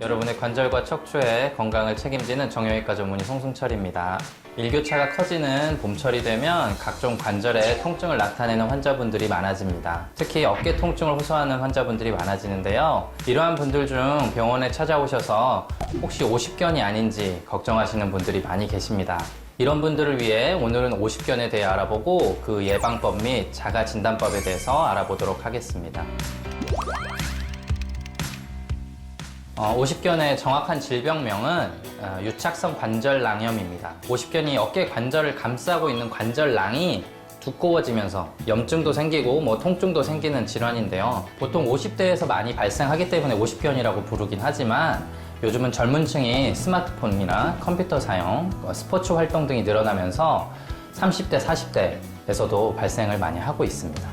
여러분의 관절과 척추의 건강을 책임지는 정형외과 전문의 송승철입니다. 일교차가 커지는 봄철이 되면 각종 관절에 통증을 나타내는 환자분들이 많아집니다. 특히 어깨 통증을 호소하는 환자분들이 많아지는데요. 이러한 분들 중 병원에 찾아오셔서 혹시 50견이 아닌지 걱정하시는 분들이 많이 계십니다. 이런 분들을 위해 오늘은 50견에 대해 알아보고 그 예방법 및 자가 진단법에 대해서 알아보도록 하겠습니다. 어, 50견의 정확한 질병명은 어, 유착성 관절낭염입니다. 50견이 어깨 관절을 감싸고 있는 관절낭이 두꺼워지면서 염증도 생기고 뭐 통증도 생기는 질환인데요. 보통 50대에서 많이 발생하기 때문에 50견이라고 부르긴 하지만 요즘은 젊은 층이 스마트폰이나 컴퓨터 사용, 뭐 스포츠 활동 등이 늘어나면서 30대, 40대에서도 발생을 많이 하고 있습니다.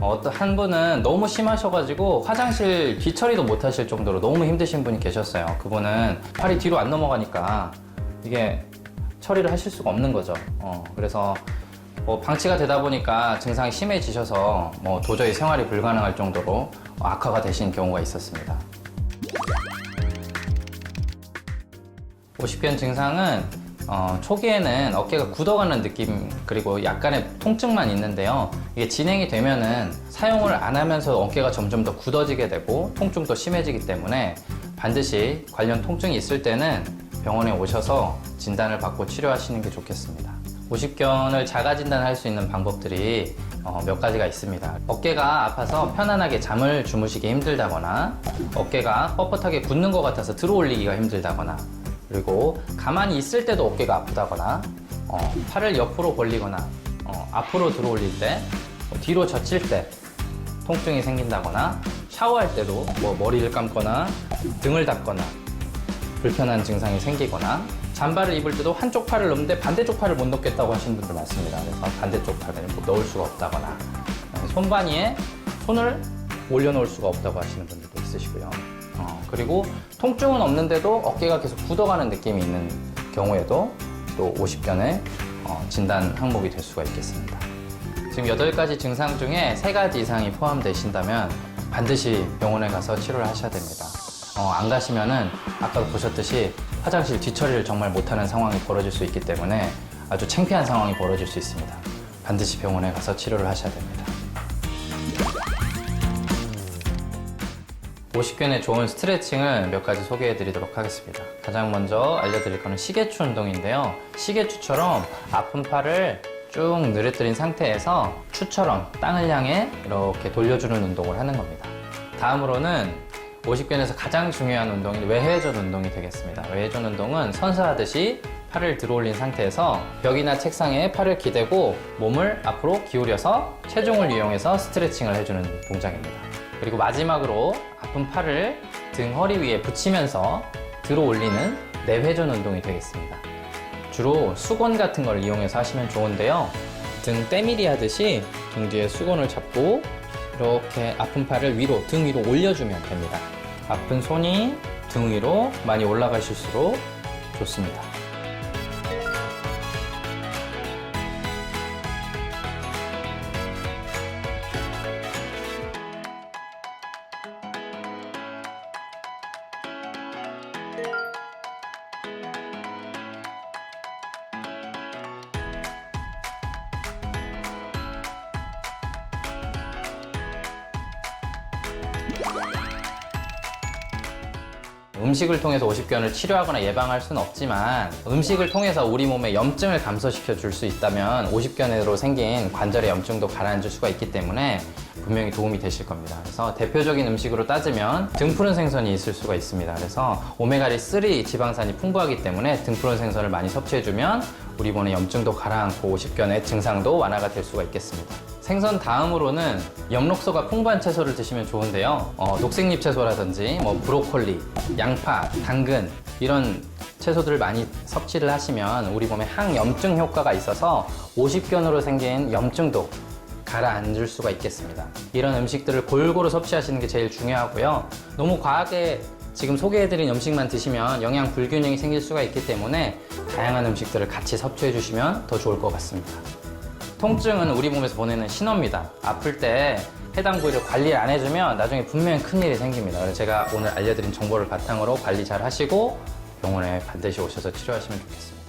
어떤 한 분은 너무 심하셔가지고 화장실 뒤처리도 못 하실 정도로 너무 힘드신 분이 계셨어요. 그분은 팔이 뒤로 안 넘어가니까 이게 처리를 하실 수가 없는 거죠. 어, 그래서 뭐 방치가 되다 보니까 증상이 심해지셔서 뭐 도저히 생활이 불가능할 정도로 악화가 되신 경우가 있었습니다. 50견 증상은 어, 초기에는 어깨가 굳어가는 느낌 그리고 약간의 통증만 있는데요. 이게 진행이 되면은 사용을 안 하면서 어깨가 점점 더 굳어지게 되고 통증도 심해지기 때문에 반드시 관련 통증이 있을 때는 병원에 오셔서 진단을 받고 치료하시는 게 좋겠습니다. 50견을 자가 진단할 수 있는 방법들이 어, 몇 가지가 있습니다. 어깨가 아파서 편안하게 잠을 주무시기 힘들다거나 어깨가 뻣뻣하게 굳는 것 같아서 들어 올리기가 힘들다거나 그리고 가만히 있을 때도 어깨가 아프다거나 어, 팔을 옆으로 벌리거나 어, 앞으로 들어 올릴 때 어, 뒤로 젖힐 때 통증이 생긴다거나 샤워할 때도 뭐 머리를 감거나 등을 닦거나 불편한 증상이 생기거나 잠바를 입을 때도 한쪽 팔을 넣는데 반대쪽 팔을 못 넣겠다고 하시는 분들 많습니다. 그래서 반대쪽 팔을 못 넣을 수가 없다거나 어, 손바니에 손을 올려놓을 수가 없다고 하시는 분들도 있으시고요. 어, 그리고 통증은 없는데도 어깨가 계속 굳어가는 느낌이 있는 경우에도 또 50견의 어, 진단 항목이 될 수가 있겠습니다. 지금 8가지 증상 중에 3가지 이상이 포함되신다면 반드시 병원에 가서 치료를 하셔야 됩니다. 어, 안 가시면은 아까 보셨듯이 화장실 뒤처리를 정말 못하는 상황이 벌어질 수 있기 때문에 아주 창피한 상황이 벌어질 수 있습니다. 반드시 병원에 가서 치료를 하셔야 됩니다. 50견의 좋은 스트레칭을 몇 가지 소개해 드리도록 하겠습니다. 가장 먼저 알려드릴 거는 시계추 운동인데요. 시계추처럼 아픈 팔을 쭉 늘어뜨린 상태에서 추처럼 땅을 향해 이렇게 돌려주는 운동을 하는 겁니다. 다음으로는 50견에서 가장 중요한 운동이 외회전 운동이 되겠습니다. 외회전 운동은 선수하듯이 팔을 들어 올린 상태에서 벽이나 책상에 팔을 기대고 몸을 앞으로 기울여서 체중을 이용해서 스트레칭을 해주는 동작입니다. 그리고 마지막으로 아픈 팔을 등 허리 위에 붙이면서 들어 올리는 내회전 운동이 되겠습니다. 주로 수건 같은 걸 이용해서 하시면 좋은데요. 등 때밀이 하듯이 등 뒤에 수건을 잡고 이렇게 아픈 팔을 위로, 등 위로 올려주면 됩니다. 아픈 손이 등 위로 많이 올라가실수록 좋습니다. 음식을 통해서 50견을 치료하거나 예방할 수는 없지만 음식을 통해서 우리 몸에 염증을 감소시켜 줄 수 있다면 50견으로 생긴 관절의 염증도 가라앉을 수가 있기 때문에 분명히 도움이 되실 겁니다. 그래서 대표적인 음식으로 따지면 등푸른 생선이 있을 수가 있습니다. 그래서 오메가3 지방산이 풍부하기 때문에 등푸른 생선을 많이 섭취해주면 우리 몸의 염증도 가라앉고 50견의 증상도 완화가 될 수가 있겠습니다. 생선 다음으로는 엽록소가 풍부한 채소를 드시면 좋은데요. 어, 녹색잎 채소라든지 뭐 브로콜리, 양파, 당근 이런 채소들을 많이 섭취를 하시면 우리 몸에 항염증 효과가 있어서 50견으로 생긴 염증도 가라앉을 수가 있겠습니다. 이런 음식들을 골고루 섭취하시는 게 제일 중요하고요. 너무 과하게 지금 소개해드린 음식만 드시면 영양 불균형이 생길 수가 있기 때문에 다양한 음식들을 같이 섭취해 주시면 더 좋을 것 같습니다. 통증은 우리 몸에서 보내는 신호입니다. 아플 때 해당 부위를 관리 안 해주면 나중에 분명히 큰일이 생깁니다. 그래서 제가 오늘 알려드린 정보를 바탕으로 관리 잘 하시고 병원에 반드시 오셔서 치료하시면 좋겠습니다.